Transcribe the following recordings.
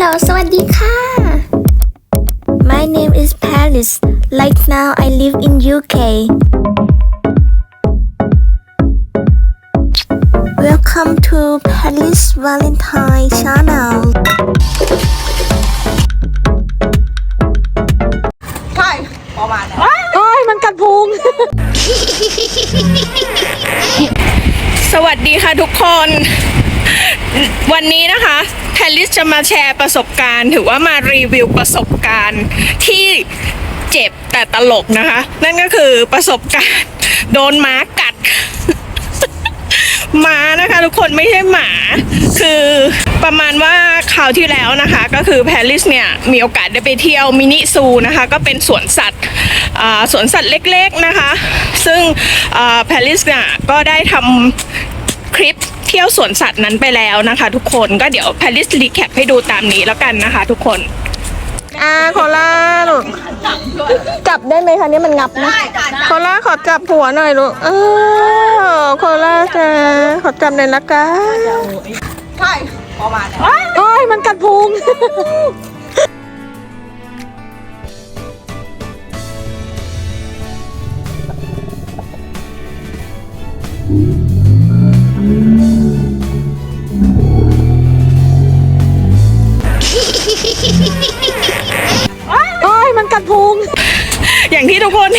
Hello สวัสดีค่ะ My name is Paris Right now I live in UK Welcome to Paris Valentine Channel ใช่ประมาณนั้นโอ้ยมันกัดพุง สวัสดีค่ะทุกคน วันนี้นะคะ แพลิสจะมาแชร์ประสบการณ์ ถือว่ามารีวิวประสบการณ์ที่เจ็บแต่ตลกนะคะ นั่นก็คือประสบการณ์โดนหมากัดหมานะคะทุกคนไม่ใช่หมา คือประมาณว่าคราวที่แล้วนะคะ ก็คือแพริสเนี่ยมีโอกาสได้ไปเที่ยวมินิซูนะคะ ก็เป็นสวนสัตว์สวนสัตว์เล็กๆนะคะ ซึ่งแพริสเนี่ยก็ได้ทำคลิป เที่ยวสวนสัตว์นั้นไปแล้วนะคะ ทุกคนก็เดี๋ยวแพริสรีแคปให้ดูตามนี้แล้วกันนะคะ ทุกคนอ่าโคล่าลูกจับได้ไหมคะนี่มันงับนะโคล่าขอจับหัวหน่อยลูกเออโคล่าจ้าขอจับหน่อยละกันใช่ประมาณนั้นโอ้ยมันกัดพุง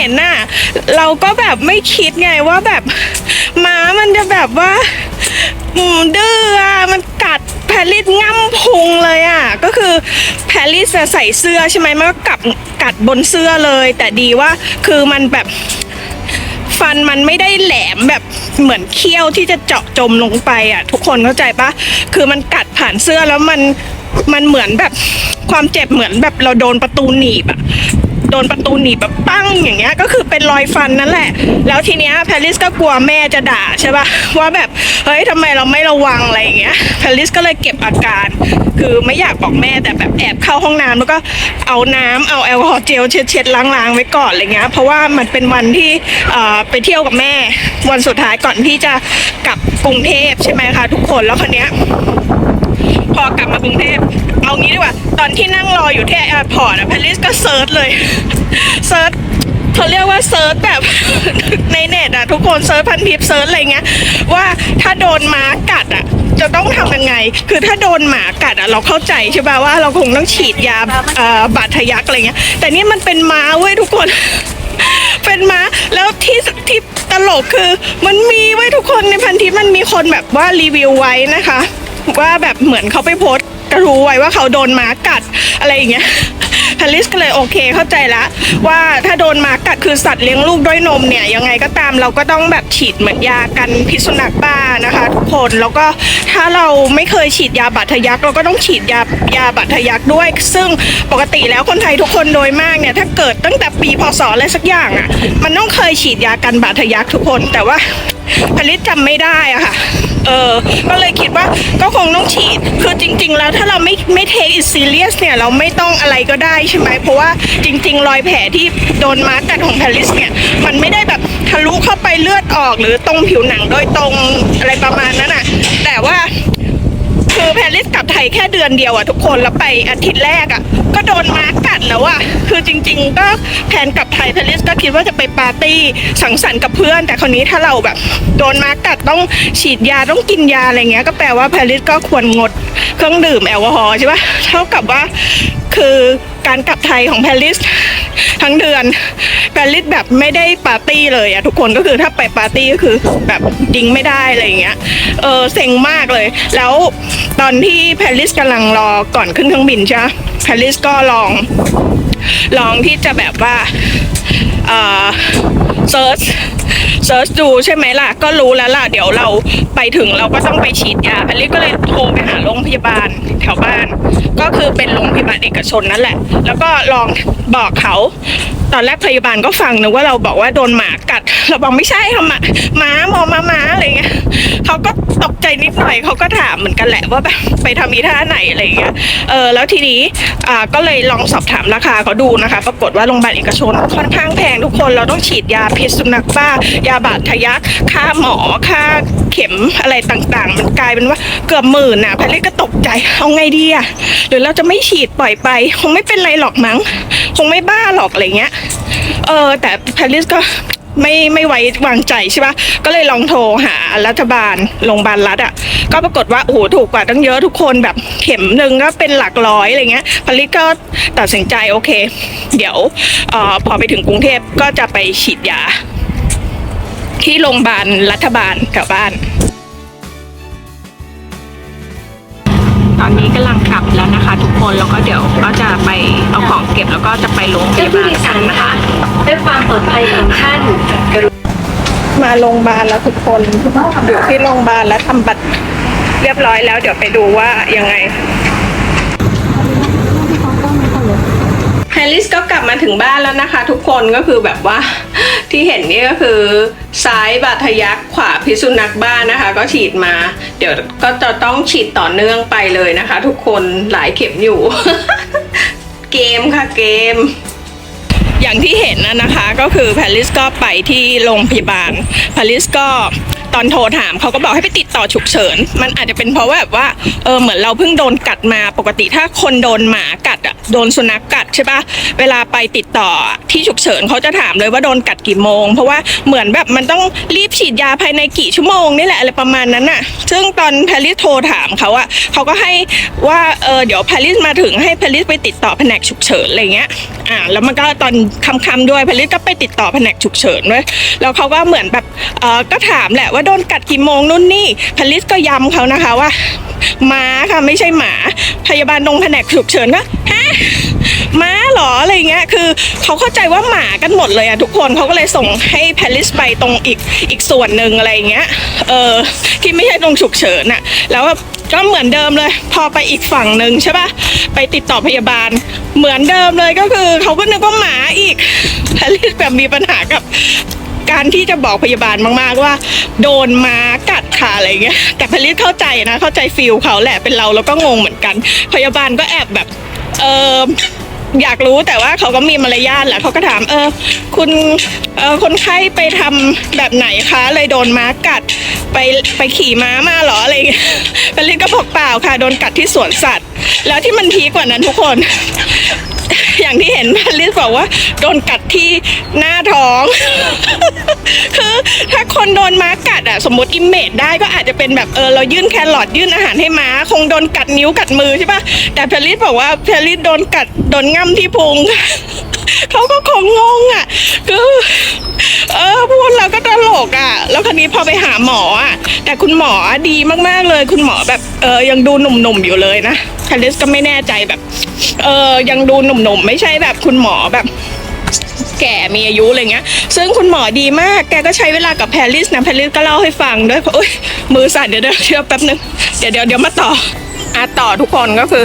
ห็นน่ะ เราก็แบบไม่คิดไงว่าแบบหมามันจะแบบว่าดื้ออะมันกัดแพรลิสง่ำพุงเลยอะ ก็คือแพรลิสใส่เสื้อใช่ไหมมันก็กัดกัดบนเสื้อเลย แต่ดีว่าคือมันแบบฟันมันไม่ได้แหลมแบบเหมือนเขี้ยวที่จะเจาะจมลงไปอะ ทุกคนเข้าใจปะคือมันกัดผ่านเสื้อแล้วมันมันเหมือนแบบความเจ็บเหมือนแบบเราโดนประตูหนีบอะ โดนประตูหนีบแบบปั้งอย่างเงี้ยก็คือเป็นรอยฟันนั่นแหละ แล้วทีเนี้ยแพรลิสก็กลัวแม่จะด่าใช่ปะว่าแบบเฮ้ยทำไมเราไม่ระวังอะไรอย่างเงี้ยแพรลิสก็เลยเก็บอาการ คือไม่อยากบอกแม่แต่แบบแอบเข้าห้องน้ำแล้วก็เอาน้ำเอาแอลกอฮอล์เจลเช็ดๆล้างๆไว้ก่อนอะไรเงี้ยเพราะว่ามันเป็นวันที่เอ่อไปเที่ยวกับแม่ วันสุดท้ายก่อนที่จะกลับกรุงเทพใช่ไหมคะทุกคนแล้วคนเนี้ย พอกลับมากรุงเทพ เอางี้ดีกว่า ตอนที่นั่งรออยู่ที่แอร์พอร์ตอะแพลิสก็เซิร์ชเลยเซิร์ชเขาเรียกว่าเซิร์ชแบบในเน็ตอะทุกคนเซิร์ชพันทิปเซิร์ชอะไรเงี้ยว่าถ้าโดนหมากัดอะจะต้องทำยังไง คือถ้าโดนหมากัดอะเราเข้าใจใช่ป่ะว่าเราคงต้องฉีดยาบาดทะยักอะไรเงี้ย แต่นี่มันเป็นม้าเว้ยทุกคน เป็นม้าแล้วที่ที่ตลกคือ มันมีไว้ทุกคนในพันทิปมันมีคนแบบว่ารีวิวไว้นะคะ ว่าแบบเหมือนเขาไปโพส ระทู้ไว้ว่าเขาโดนหมากัดอะไรอย่างเงี้ยพลิสก็เลยโอเคเข้าใจละว่าถ้าโดนหมากัดคือสัตว์เลี้ยงลูกด้วยนมเนี่ยยังไงก็ตามเราก็ต้องแบบฉีดเหมือนยากันพิษสุนัขบ้านะคะทุกคนแล้วก็ถ้าเราไม่เคยฉีดยาบาดทะยักเราก็ต้องฉีดยายาบาดทะยักด้วย ซึ่งปกติแล้วคนไทยทุกคนโดยมากเนี่ยถ้าเกิดตั้งแต่ปีพศอะไรสักอย่างอะ่ะมันต้องเคยฉีดยากันบาดทะยักทุกคนแต่ว่าผลิตจำไม่ได้อะค่ะ เออ ก็เลยคิดว่าก็คงต้องฉีด คือจริง ๆ แล้วถ้าเราไม่ไม่เทคอิซีเรียสเนี่ยเราไม่ต้องอะไรก็ได้ใช่ไหมเพราะว่าจริง ๆ รอยแผลที่โดนมากัดของแพลิสเนี่ยมันไม่ได้แบบทะลุเข้าไปเลือดออก หรือตรงผิวหนังโดยตรงอะไรประมาณนั้นอะแต่ว่า คือแพรลิสกลับไทยแค่เดือนเดียวอะทุกคนแล้วไปอาทิตย์แรกอะก็โดนม้ากัดแล้วอะคือจริง ๆ ก็แผนกลับไทยแพรลิสก็คิดว่าจะไปปาร์ตี้สังสรรค์กับเพื่อน แต่คนนี้ถ้าเราแบบโดนม้ากัดต้องฉีดยาต้องกินยาอะไรเงี้ยก็แปลว่าแพรลิสก็ควรงดเครื่องดื่มแอลกอฮอล์ใช่ปะเท่ากับว่าคือการกลับไทยของแพรลิสทั้งเดือนแพรลิสแบบไม่ได้ปาร์ตี้เลยอะทุกคนก็คือถ้าไปปาร์ตี้ก็คือแบบดิงไม่ได้อะไรอย่างเงี้ยเออเซ็งมากเลยแล้ว ตอนที่แพรลิสกำลังรอก่อนขึ้นเครื่องบินใช่ไหมแพรลิสก็ลอง ลองที่จะแบบว่าเอ่อเซิร์ชเซิร์ชดูใช่ไหมล่ะ ก็รู้แล้วล่ะ เดี๋ยวเราไปถึงเราก็ต้องไปฉีดยาแพลิสก็เลยโทรไปหาโรงพยาบาลแถวบ้าน ก็คือเป็นโรงพยาบาลเอกชนนั่นแหละ แล้วก็ลองบอกเขา ตอนแรกพยาบาลก็ฟังนึกว่าเราบอกว่าโดนหมากัด เราบอกไม่ใช่ค่ะหมาหมามอมาหมาอะไรเงี้ยเขาก็ ตกใจนิดหน่อยเขาก็ถามเหมือนกันแหละว่าแบบไปทำอีท่าไหนอะไรอย่างเงี้ยเออแล้วทีนี้อ่าก็เลยลองสอบถามราคาเขาดูนะคะ ปรากฏว่าโรงพยาบาลเอกชนค่อนข้างแพงทุกคนเราต้องฉีดยาพิษสุนัขบ้ายาบาดทะยักค่าหมอค่าเข็มอะไรต่างๆ มันกลายเป็นว่าเกือบหมื่นน่ะแพรรี่ก็ตกใจเอาไงดีอะหรือเราจะไม่ฉีดปล่อยไป คงไม่เป็นไรหรอกมั้ง คงไม่บ้าหรอกอะไรเงี้ยเออแต่แพรรี่ก็ ไม่ไม่ไว้วางใจใช่ปะก็เลยลองโทรหารัฐบาลโรงพยาบาลรัฐอะ ก็ปรากฏว่าโอ้โหถูกกว่าตั้งเยอะทุกคนแบบเข็มหนึ่งก็เป็นหลักร้อยอะไรเงี้ยพลิตก็ตัดสินใจโอเค เดี๋ยวออพอไปถึงกรุงเทพก็จะไปฉีดยา ที่โรงพยาบาลรัฐบาลแถวบ้าน ตอนนี้กำลังกลับแล้วนะคะ ทุกคนแล้วก็เดี๋ยวก็จะไปเอาของเก็บแล้วก็จะไปโรงพเจ้ายาผู้บาโดยสานรนะคะด้วยความปลอดภัยของท่านกรุณามาโรงพยาบาลแล้วทุกคนอยู่ที่โรงพยาบาลแล้วทำบัตรเรียบร้อยแล้ว เดี๋ยวไปดูว่ายังไงแฮร์ริสก็กลับมาถึงบ้านแล้วนะคะ ทุกคนก็คือแบบว่าที่เห็นนี่ก็คือซ้ายบาดทะยักขวาพิษสุนัขบ้านนะคะ ก็ฉีดมา เดี๋ยวก็จะต้องฉีดต่อเนื่องไปเลยนะคะ ทุกคนหลายเข็มอยู่ เกมค่ะเกม อย่างที่เห็นนะนะคะ ก็คือแพลิสก็ไปที่โรงพยาบาลแพลิสก็ ตอนโทรถามเขาก็บอกให้ไปติดต่อฉุกเฉิน มันอาจจะเป็นเพราะว่าแบบว่าเออเหมือนเราเพิ่งโดนกัดมาปกติถ้าคนโดนหมากัดอะโดนสุนัขกัดใช่ปะเวลาไปติดต่อที่ฉุกเฉินเขาจะถามเลยว่าโดนกัดกี่โมง เพราะว่าเหมือนแบบมันต้องรีบฉีดยาภายในกี่ชั่วโมงนี่แหละอะไรประมาณนั้นน่ะ ซึ่งตอนแพลิสโทรถามเขาอะเขาก็ให้ว่าเออเดี๋ยวแพลิสมาถึงให้แพลิสไปติดต่อแผนกฉุกเฉินอะไรเงี้ยอ่าแล้วมันก็ตอนค่ำๆด้วยแพลิสก็ไปติดต่อแผนกฉุกเฉินด้วยแล้วเขาก็เหมือนแบบเออก็ถามแหละว่าโดนกัดกี่โมงนู่นนี่แพลิสก็ย้ำเขานะคะว่าหมาค่ะไม่ใช่หมาพยาบาลตรงแผนกฉุกเฉินก็ฮะม้าเหรออะไรเงี้ยคือเขาเข้าใจว่าหมากันหมดเลยอะทุกคนเขาก็เลยส่งให้แพลิสไปตรงอีกอีกส่วนหนึ่งอะไรเงี้ยเออที่ไม่ใช่ตรงฉุกเฉินอะแล้วก็เหมือนเดิมเลย พอไปอีกฝั่งหนึ่งใช่ปะไปติดต่อพยาบาล เหมือนเดิมเลยก็คือเขาก็นึกว่าหมาอีกแพลิสแบบมีปัญหากับ การที่จะบอกพยาบาลมาก ๆ ว่า โดนม้ากัดค่ะอะไรเงี้ยแต่พลิสเข้าใจนะ เข้าใจฟิลเขาแหละเป็นเราเราก็งงเหมือนกัน พยาบาลก็แอบแบบเอออยากรู้แต่ว่าเขาก็มีมารยาทแหละเขาก็ถามเออคุณเออคนไข้ไปทำแบบไหนคะเลยโดนม้ากัดไปไปขี่ม้ามาหรออะไรเงี้ยพลิสก็บอกเปล่าค่ะ โดนกัดที่สวนสัตว์ แล้วที่มันพีกว่านั้นทุกคน อย่างที่เห็นพลิสบอกว่า โดนกัดที่หน้าท้อง คือถ้าคนโดนม้ากัดอะสมมติอิมเมจได้ก็อาจจะเป็นแบบเออเรายื่นแครอทยื่นอาหารให้ม้า คงโดนกัดนิ้วกัดมือใช่ปะแต่เพลิสบอกว่าเพลิสโดนกัดโดนง่ำที่พุงเขาก็คงงงอะ คือเออพูดเราก็ตลกอะ แล้วคันนี้พอไปหาหมออะ แต่คุณหมอดีมากๆเลย คุณหมอแบบเออยังดูหนุ่มๆอยู่เลยนะเพลิสก็ไม่แน่ใจแบบ เออยังดูหนุ่มๆ ไม่ใช่แบบคุณหมอแบบแก่มีอายุอะไรเงี้ย ซึ่งคุณหมอดีมาก แกก็ใช้เวลากับแพรลิสนะ แพรลิสก็เล่าให้ฟังด้วยโอ้ยมือสั่นเดี๋ยวเดี๋ยวเดี๋ยวแป๊บนึง เดี๋ยวเดี๋ยวเดี๋ยวมาต่ออะต่อทุกคนก็คือ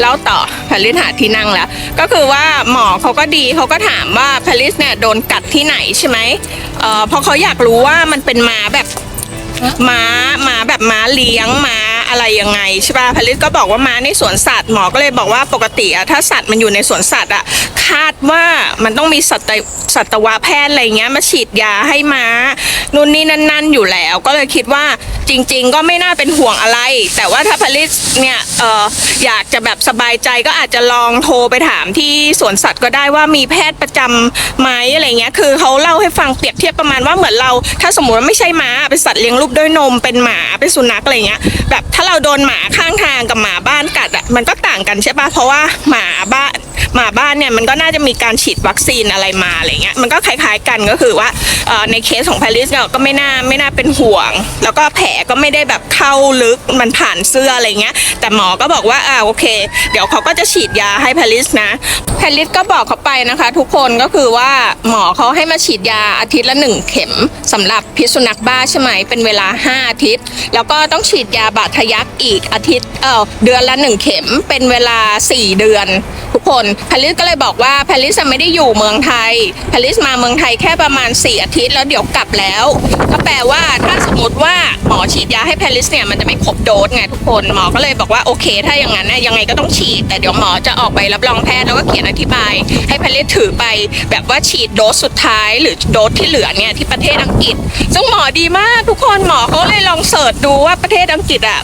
เล่าต่อแพรลิสหาที่นั่งแล้ว ก็คือว่าหมอเขาก็ดีเขาก็ถามว่าแพรลิสเนี่ยโดนกัดที่ไหนใช่ไหมเอ่อเพราะเขาอยากรู้ว่ามันเป็นมาแบบม้าม้าแบบม้าเลี้ยงม้า อะไรยังไงใช่ป่ะพลิตก็บอกว่าม้าในสวนสัตว์หมอก็เลยบอกว่าปกติอะถ้าสัตว์มันอยู่ในสวนสัตว์อะคาดว่ามันต้องมีสัตวสัตวแพทย์อะไรเงี้ยมาฉีดยาให้ม้านู่นนี่นั่นๆอยู่แล้ว ก็เลยคิดว่า จริง ๆ ก็ไม่น่าเป็นห่วงอะไร แต่ว่าถ้าพลิตเนี่ยเอออยากจะแบบสบายใจก็อาจจะลองโทรไปถามที่สวนสัตว์ก็ได้ว่ามีแพทย์ประจำไหมอะไรเงี้ยคือเขาเล่าให้ฟังเปรียบเทียบประมาณว่าเหมือนเรา ถ้าสมมติว่าไม่ใช่ม้าเป็นสัตว์เลี้ยงลูกด้วยนมเป็นหมาเป็นสุนัขอะไรเงี้ยแบบถ้าเราโดนหมาข้างทางกับหมาบ้านกัดอะมันก็ต่างกันใช่ปะเพราะว่าหมาบ้าน หมาบ้านเนี่ยมันก็น่าจะมีการฉีดวัคซีนอะไรมาอะไรเงี้ยมันก็คล้ายๆกันก็คือว่าในเคสของพาริสเนี่ยก็ไม่น่าไม่น่าเป็นห่วง แล้วก็แผลก็ไม่ได้แบบเข้าลึกมันผ่านเสื้ออะไรเงี้ย แต่หมอก็บอกว่าอ่าโอเค เดี๋ยวเขาก็จะฉีดยาให้พาริสนะพาริสก็บอกเขาไปนะคะ ทุกคนก็คือว่าหมอเขาให้มาฉีดยาอาทิตย์ละหนึ่งเข็มสำหรับพิษสุนัขบ้าใช่ไหมเป็นเวลา 5 อาทิตย์ แล้วก็ต้องฉีดยาบาดทะยักอีกอาทิตย์เออเดือนละหนึ่งเข็มเป็นเวลา 4 เดือน ทุกคนพลิสก็เลยบอกว่าพลิสไม่ได้อยู่เมืองไทยพลิสมาเมืองไทยแค่ประมาณ 4 อาทิตย์แล้วเดี๋ยวกลับแล้ว ก็แปลว่าถ้าสมมติว่าหมอฉีดยาให้พลิสเนี่ยมันจะไม่ครบโดสไงทุกคนหมอก็เลยบอกว่าโอเค ถ้าอย่างนั้นนะยังไงก็ต้องฉีด แต่เดี๋ยวหมอจะออกใบรับรองแพทย์แล้วก็เขียนอธิบาย ให้พลิสถือไปแบบว่าฉีดโดสสุดท้าย หรือโดสที่เหลือเนี่ยที่ประเทศอังกฤษซึ่งหมอดีมากทุกคนหมอเขาเลยลองเสิร์ชดูว่าประเทศอังกฤษอะ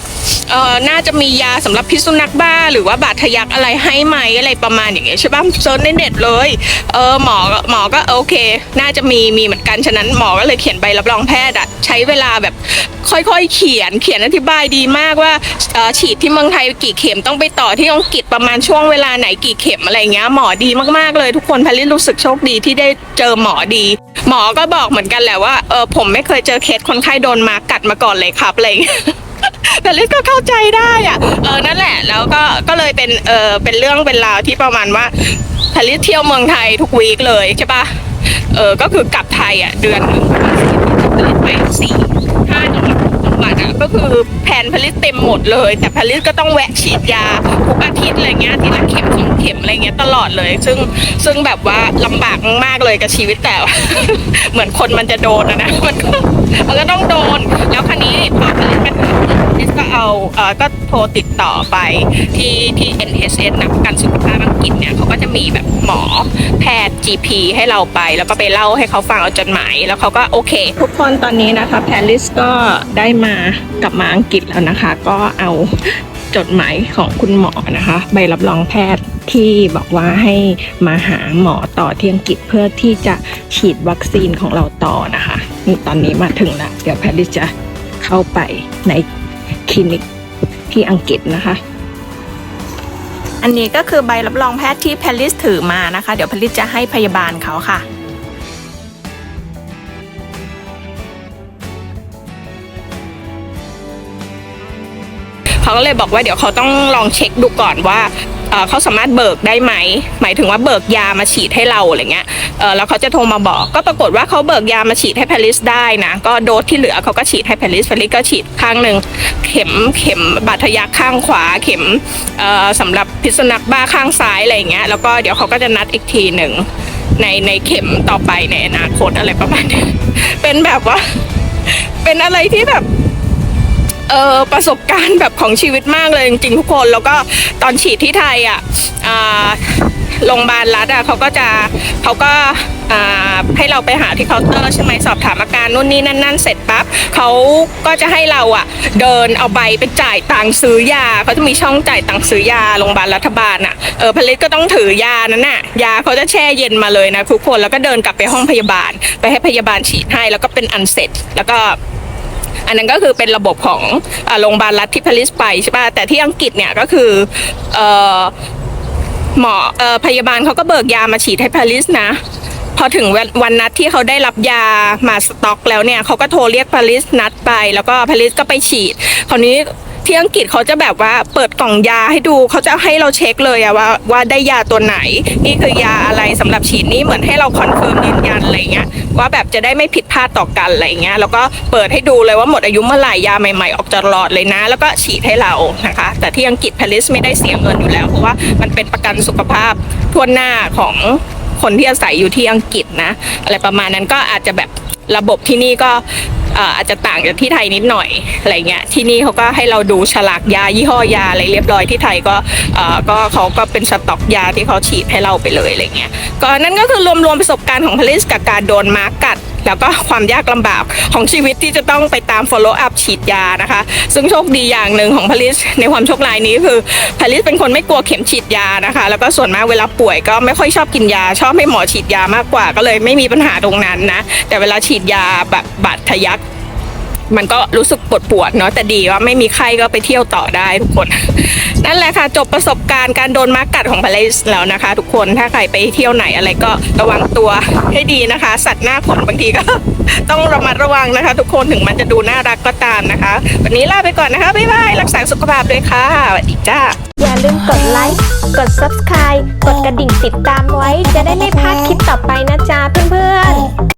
เออน่าจะมียาสำหรับพิษสุนัขบ้า หรือว่าบาดทะยักอะไรให้ไหมอะไรประมาณอย่างเงี้ยใช่ป่ะเซิร์ชในเน็ตเลยเออหมอหมอก็โอเค น่าจะมีมีเหมือนกันฉะนั้นหมอก็เลยเขียนใบรับรองแพทย์อะใช้เวลาแบบค่อยๆ เขียนเขียนอธิบายดีมากว่าเอ่อฉีดที่เมืองไทยกี่เข็มต้องไปต่อที่อังกฤษประมาณช่วงเวลาไหนกี่เข็มอะไรเงี้ยหมอดีมากๆเลยทุกคนพลิสรู้สึกโชคดีที่ได้เจอหมอดี หมอก็บอกเหมือนกันแหละว่าเออผมไม่เคยเจอเคสคนไข้โดนมากัดมาก่อนเลยครับอะไรเงี้ยแต่ลิศก็เข้าใจได้อะเออนั่นแหละ แล้วก็ก็เลยเป็นเออเป็นเรื่องเป็นราวที่ประมาณว่าพลิศเที่ยวเมืองไทยทุกวีคเลยใช่ปะเออก็คือกลับไทยอะเดือนหนึ่งไปสี่ห้าจังหวัดจังหวัดอะก็คือแผนผลิตเต็มหมดเลย แต่ผลิตก็ต้องแวะฉีดยาทุกอาทิตย์อะไรเงี้ยทีละเข็มสองเข็ม เงี้ยตลอดเลย ซึ่งซึ่งแบบว่าลำบากมากเลยกับชีวิตแต่ว่าเหมือนคนมันจะโดนอะนะมันก็มันก็ต้องโดน แล้วคันนี้พอผลิตมันลิสก็เอาเอ่อก็โทรติดต่อไปที่ที่ NHS นะประกันสุขภาพอังกฤษเนี่ยเขาก็จะมีแบบหมอแพทย์ GP ให้เราไป แล้วก็ไปเล่าให้เขาฟังเอาจดหมายแล้วเขาก็โอเค ทุกคนตอนนี้นะคะแพลิสก็ได้มากลับมาอังกฤษแล้วนะคะ ก็เอาจดหมายของคุณหมอนะคะ ใบรับรองแพทย์ ที่บอกว่าให้มาหาหมอต่อที่อังกฤษเพื่อที่จะฉีดวัคซีนของเราต่อนะคะนี่ตอนนี้มาถึงแล้วเดี๋ยวแพทย์จะเข้าไปในคลินิกที่อังกฤษนะคะ อันนี้ก็คือใบรับรองแพทย์ที่แพลิสถือมานะคะ เดี๋ยวแพลิสจะให้พยาบาลเขาค่ะ เขาก็เลยบอกว่าเดี๋ยวเขาต้องลองเช็คดูก่อนว่าเขาสามารถเบิกได้ไหม หมายถึงว่าเบิกยามาฉีดให้เราอะไรเงี้ยเออแล้วเขาจะโทรมาบอก ก็ปรากฏว่าเขาเบิกยามาฉีดให้แพลิสได้นะ ก็โดสที่เหลือเขาก็ฉีดให้แพลิสแพลิสก็ฉีดข้างหนึ่ง เข็มเข็มบาดทะยักข้างขวา เข็มเอ่อสำหรับพิษสุนัขบ้าข้างซ้ายอะไรเงี้ย แล้วก็เดี๋ยวเขาก็จะนัดอีกทีหนึ่งในในเข็มต่อไปในอนาคตอะไรประมาณนี้ เป็นแบบว่า เป็นอะไรที่แบบ เออประสบการณ์แบบของชีวิตมากเลยจริงๆทุกคน แล้วก็ตอนฉีดที่ไทยอะอ่าโรงพยาบาลรัฐอะเขาก็จะเขาก็ให้เราไปหาที่เคาน์เตอร์ใช่ไหมสอบถามอาการนู่นนี่นั่นนั่นเสร็จปั๊บเขาก็จะให้เราอะ เดินเอาใบไปจ่ายตังค์ซื้อยาเขาจะมีช่องจ่ายตังค์ซื้อยาโรงพยาบาลรัฐบาลอะเออผลิตก็ต้องถือยานั้นน่ะยาเขาจะแช่เย็นมาเลยนะทุกคนแล้วก็เดินกลับไปห้องพยาบาล ไปให้พยาบาลฉีดให้แล้วก็เป็นอันเสร็จแล้วก็ อันนั้นก็คือเป็นระบบของอโรงพยาบาลรัฐที่พาริสไปใช่ป่ะแต่ที่อังกฤษเนี่ยก็คือหมอออพยาบาลเขาก็เบิกยามาฉีดให้พาริสนะ พอถึงววันนัดที่เขาได้รับยามาสต็อกแล้วเนี่ยเขาก็โทรเรียกพาริสนัดไป แล้วก็พาริสก็ไปฉีดคราวนี้ ที่อังกฤษเขาจะแบบว่าเปิดกล่องยาให้ดูเขาจะให้เราเช็คเลยอะว่าว่าได้ยาตัวไหน นี่คือยาอะไรสำหรับฉีดนี่เหมือนให้เราคอนเฟิร์มยืนยันอะไรเงี้ยว่าแบบจะได้ไม่ผิดพลาดต่อกันอะไรเงี้ยแล้วก็เปิดให้ดูเลยว่าหมดอายุเมื่อไหร่ยาใหม่ ๆ ออกจากหลอดเลยนะ แล้วก็ฉีดให้เรานะคะ แต่ที่อังกฤษพาริสไม่ได้เสียเงินอยู่แล้วเพราะว่ามันเป็นประกันสุขภาพทั่วหน้าของ คนที่อาศัยอยู่ที่อังกฤษนะ อะไรประมาณนั้นก็อาจจะแบบระบบที่นี่ก็อาจจะต่างจากที่ไทยนิดหน่อยอะไรเงี้ยที่นี่เขาก็ให้เราดูฉลากยายี่ห้อยาอะไรเรียบร้อยที่ไทยก็เออก็เขาก็เป็นสต็อกยาที่เขาฉีดให้เราไปเลยอะไรเงี้ยก็นั่นก็คือรวมๆประสบการณ์ของพลิสกับการโดนม้ากัด แล้วก็ความยากลำบากของชีวิตที่จะต้องไปตาม follow up ฉีดยานะคะ ซึ่งโชคดีอย่างหนึ่งของพลิสในความโชคลายนี้คือพลิสเป็นคนไม่กลัวเข็มฉีดยานะคะ แล้วก็ส่วนมากเวลาป่วยก็ไม่ค่อยชอบกินยา ชอบให้หมอฉีดยามากกว่า ก็เลยไม่มีปัญหาตรงนั้นนะแต่เวลาฉีดยาแบบบาดทะยัก มันก็รู้สึกปวดปวดเนาะแต่ดีว่าไม่มีไข้ก็ไปเที่ยวต่อได้ทุกคน นั่นแหละค่ะจบประสบการณ์การโดนม้ากัดของพาเลสแล้วนะคะ ทุกคนถ้าใครไปเที่ยวไหนอะไรก็ระวังตัวให้ดีนะคะ สัตว์หน้าขนบางทีก็ ต้องระมัดระวังนะคะ ทุกคนถึงมันจะดูน่ารักก็ตามนะคะ วันนี้ลาไปก่อนนะคะบ๊ายบายรักษาสุขภาพด้วยค่ะสวัสดีจ้าอย่าลืมกดไลค์กด subscribe กดกระดิ่งติดตามไว้ จะได้ไม่พลาดคลิปต่อไปนะจ๊ะเพื่อนๆ